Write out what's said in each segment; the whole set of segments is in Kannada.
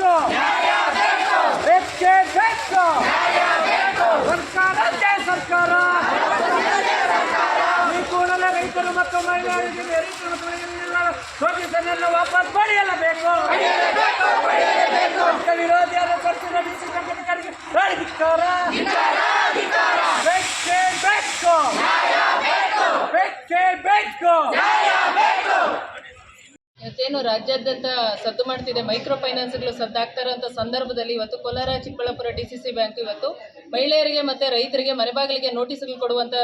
ಬೇಕು ಬೇಕೇ ಬೇಕು ಸರ್ಕಾರ. ಸರ್ಕಾರ ರೈತರು ಮತ್ತು ಮಹಿಳೆಯರಿಗೆ ರೈತರು ಮತ್ತು ಮಹಿಳೆಯರಿಗೆಲ್ಲ ವಾಪಸ್ ಪಡೆಯಲೇಬೇಕು ರೈತ ವಿರೋಧಿಯಾದ ಸರ್ಕಾರ ಡಿಸಿಷನ್ ಅಧಿಕಾರಿಗೆ ಧಿಕ್ಕಾರ ಬೇಕೇ ಬೇಕು ಬೇಕೇ ಬೇಕು ಇವತ್ತೇನು ರಾಜ್ಯಾದ್ಯಂತ ಸದ್ದು ಮಾಡ್ತಿದೆ? ಮೈಕ್ರೋ ಫೈನಾನ್ಸ್ಗಳು ಸದ್ದಾಗ್ತಾ ಅಂತ ಸಂದರ್ಭದಲ್ಲಿ ಇವತ್ತು Kolar, Chikkaballapur D C C bank ಇವತ್ತು ಮಹಿಳೆಯರಿಗೆ ಮತ್ತೆ ರೈತರಿಗೆ ಮನೆಬಾಗಿಲಿಗೆ ನೋಟಿಸ್ಗಳು ಕೊಡುವಂತ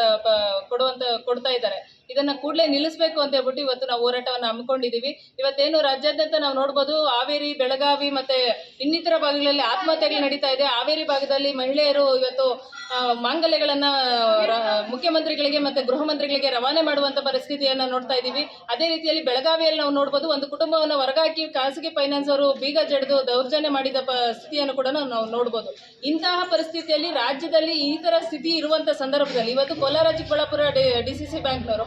ಕೊಡುವಂತ, ಕೊಡ್ತಾ ಇದ್ದಾರೆ. ಇದನ್ನ ಕೂಡಲೇ ನಿಲ್ಲಿಸಬೇಕು ಅಂತ ಹೇಳ್ಬಿಟ್ಟು ಇವತ್ತು ನಾವು ಹೋರಾಟವನ್ನು ಹಮ್ಮಿಕೊಂಡಿದ್ದೀವಿ ಇವತ್ತೇನು ರಾಜ್ಯಾದ್ಯಂತ ನಾವು ನೋಡ್ಬೋದು ಹಾವೇರಿ, ಬೆಳಗಾವಿ ಮತ್ತೆ ಇನ್ನಿತರ ಭಾಗಗಳಲ್ಲಿ ಆತ್ಮಹತ್ಯೆಗಳು ನಡೀತಾ ಇದೆ. ಹಾವೇರಿ ಭಾಗದಲ್ಲಿ ಮಹಿಳೆಯರು ಇವತ್ತು ಮಾಂಗಲ್ಯಗಳನ್ನ ಮುಖ್ಯಮಂತ್ರಿಗಳಿಗೆ ಮತ್ತೆ ಗೃಹ ಮಂತ್ರಿಗಳಿಗೆ ರವಾನೆ ಮಾಡುವಂತ ಪರಿಸ್ಥಿತಿಯನ್ನ ನೋಡ್ತಾ ಇದ್ದೀವಿ ಅದೇ ರೀತಿಯಲ್ಲಿ ಬೆಳಗಾವಿಯಲ್ಲಿ ನಾವು ನೋಡ್ಬೋದು ಒಂದು ಕುಟುಂಬವನ್ನು ಹೊರಗಾಕಿ ಖಾಸಗಿ ಫೈನಾನ್ಸ್ ಅವರು ಬೀಗ ಜಡಿದು ದೌರ್ಜನ್ಯ ಮಾಡಿದ ಸ್ಥಿತಿಯನ್ನು ಕೂಡ ನಾವು ನೋಡ್ಬೋದು. ಇಂತಹ ಪರಿಸ್ಥಿತಿಯಲ್ಲಿ ರಾಜ್ಯದಲ್ಲಿ ಈ ತರ ಸ್ಥಿತಿ ಇರುವಂತ ಸಂದರ್ಭದಲ್ಲಿ ಇವತ್ತು Kolar Chikkaballapur D C C ಬ್ಯಾಂಕ್ನವರು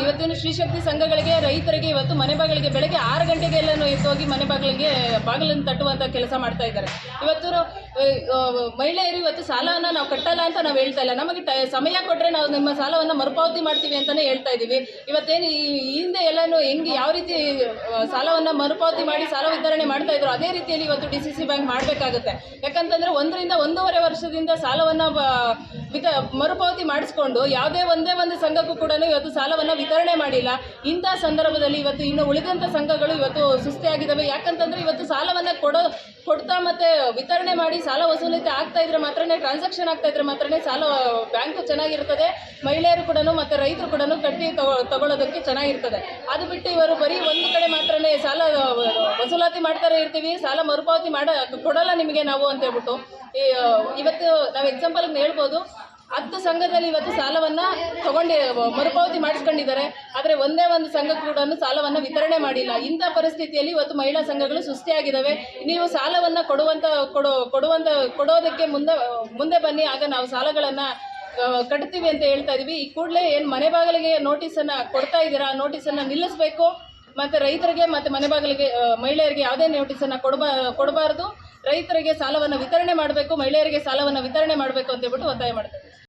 ಇವತ್ತಿನ ಶ್ರೀಶಕ್ತಿ ಸಂಘಗಳಿಗೆ, ರೈತರಿಗೆ ಇವತ್ತು ಮನೆ ಬಾಗಿಲಿಗೆ ಬೆಳಗ್ಗೆ ಆರು ಗಂಟೆಗೆ ಎಲ್ಲನೂ ಎದ್ದೋಗಿ ಮನೆ ಬಾಗಿಲಿಗೆ ಬಾಗಿಲನ್ನು ತಟ್ಟುವಂಥ ಕೆಲಸ ಮಾಡ್ತಾ ಇದ್ದಾರೆ. ಇವತ್ತು ಮಹಿಳೆಯರು ಇವತ್ತು ಸಾಲವನ್ನ ನಾವು ಕಟ್ಟಲ್ಲ ಅಂತ ನಾವು ಹೇಳ್ತಾ ಇಲ್ಲ. ನಮಗೆ ಸಮಯ ಕೊಟ್ಟರೆ ನಾವು ನಿಮ್ಮ ಸಾಲವನ್ನ ಮರುಪಾವತಿ ಮಾಡ್ತೀವಿ ಅಂತಾನೆ ಹೇಳ್ತಾ ಇದೀವಿ ಇವತ್ತೇನು ಈ ಹಿಂದೆ ಎಲ್ಲಾನು ಹೆಂಗೆ ಯಾವ ರೀತಿ ಸಾಲವನ್ನು ಮರುಪಾವತಿ ಮಾಡಿ ಸಾಲ ವಿತರಣೆ ಮಾಡ್ತಾ ಇದ್ರು, ಅದೇ ರೀತಿಯಲ್ಲಿ ಇವತ್ತು ಡಿ ಸಿ ಬ್ಯಾಂಕ್ ಮಾಡಬೇಕಾಗುತ್ತೆ. ಯಾಕಂತಂದ್ರೆ ಒಂದರಿಂದ ಒಂದೂವರೆ ವರ್ಷದಿಂದ ಸಾಲವನ್ನ ವಿತ, ಮರುಪಾವತಿ ಮಾಡಿಸ್ಕೊಂಡು ಯಾವುದೇ ಒಂದೇ ಒಂದು ಸಂಘಕ್ಕೂ ಕೂಡ ಇವತ್ತು ಸಾಲವನ್ನ ವಿತರಣೆ ಮಾಡಿಲ್ಲ. ಇಂಥ ಸಂದರ್ಭದಲ್ಲಿ ಇವತ್ತು ಇನ್ನು ಉಳಿದಂಥ ಸಂಘಗಳು ಇವತ್ತು ಸುಸ್ತಿಯಾಗಿದ್ದಾವೆ ಯಾಕಂತಂದ್ರೆ ಇವತ್ತು ಸಾಲವನ್ನು ಕೊಡೋ, ಕೊಡ್ತಾ ಮತ್ತೆ ವಿತರಣೆ ಮಾಡಿ ಸಾಲ ವಸೂಲಿತೆ ಆಗ್ತಾ ಇದ್ರೆ ಮಾತ್ರನೇ ಟ್ರಾನ್ಸಾಕ್ಷನ್ ಆಗ್ತಾ ಇದ್ರೆ ಮಾತ್ರನೇ ಸಾಲ ಬ್ಯಾಂಕು ಚೆನ್ನಾಗಿರ್ತದೆ. ಮಹಿಳೆಯರು ಕೂಡ ಮತ್ತೆ ರೈತರು ಕೂಡ ಕಟ್ಟಿ ತಗೋ, ತಗೊಳ್ಳೋದಕ್ಕೆ ಚೆನ್ನಾಗಿರ್ತದೆ. ಅದು ಬಿಟ್ಟು ಇವರು ಬರೀ ಒಂದು ಕಡೆ ಮಾತ್ರನೇ ಸಾಲ ವಸೂಲಾತಿ ಮಾಡ್ತಾರೆ ಇರ್ತೀವಿ. ಸಾಲ ಮರುಪಾವತಿ ಮಾಡ, ಕೊಡಲ್ಲ ನಿಮಗೆ ನಾವು ಅಂತ ಹೇಳ್ಬಿಟ್ಟು. ಇವತ್ತು ನಾವು ಎಕ್ಸಾಂಪಲ್ ಹೇಳ್ಬೋದು. ಹತ್ತು ಸಂಘದಲ್ಲಿ ಇವತ್ತು ಸಾಲವನ್ನ ತಗೊಂಡಿ, ಮರುಪಾವತಿ ಮಾಡಿಸ್ಕೊಂಡಿದ್ದಾರೆ. ಆದರೆ ಒಂದೇ ಒಂದು ಸಂಘ ಕೂಡ ಸಾಲವನ್ನ ವಿತರಣೆ ಮಾಡಿಲ್ಲ. ಇಂಥ ಪರಿಸ್ಥಿತಿಯಲ್ಲಿ ಇವತ್ತು ಮಹಿಳಾ ಸಂಘಗಳು ಸುಸ್ತಿಯಾಗಿದ್ದಾವೆ ನೀವು ಸಾಲವನ್ನ ಕೊಡುವಂತ, ಕೊಡೋ, ಕೊಡುವಂತ, ಕೊಡೋದಕ್ಕೆ ಮುಂದೆ ಮುಂದೆ ಬನ್ನಿ. ಆಗ ನಾವು ಸಾಲಗಳನ್ನ ಕಟ್ತೀವಿ ಅಂತ ಹೇಳ್ತಾ ಇದೀವಿ. ಈ ಕೂಡಲೇ ಏನು ಮನೆ ಬಾಗಿಲಿಗೆ ನೋಟಿಸನ್ನ ಕೊಡ್ತಾ ಇದ್ದೀರಾ? ಆ ಅನ್ನ ನಿಲ್ಲಿಸಬೇಕು. ಮತ್ತೆ ರೈತರಿಗೆ, ಮತ್ತೆ ಮನೆ ಬಾಗಿಲಿಗೆ ಮಹಿಳೆಯರಿಗೆ ಯಾವುದೇ ನೋಟಿಸ್ ಕೊಡಬಾ, ಕೊಡಬಾರ್ದು. ರೈತರಿಗೆ ಸಾಲವನ್ನು ವಿತರಣೆ ಮಾಡಬೇಕು, ಮಹಿಳೆಯರಿಗೆ ಸಾಲವನ್ನು ವಿತರಣೆ ಮಾಡಬೇಕು ಅಂತ ಹೇಳ್ಬಿಟ್ಟು ಒತ್ತಾಯ ಮಾಡ್ತಾರೆ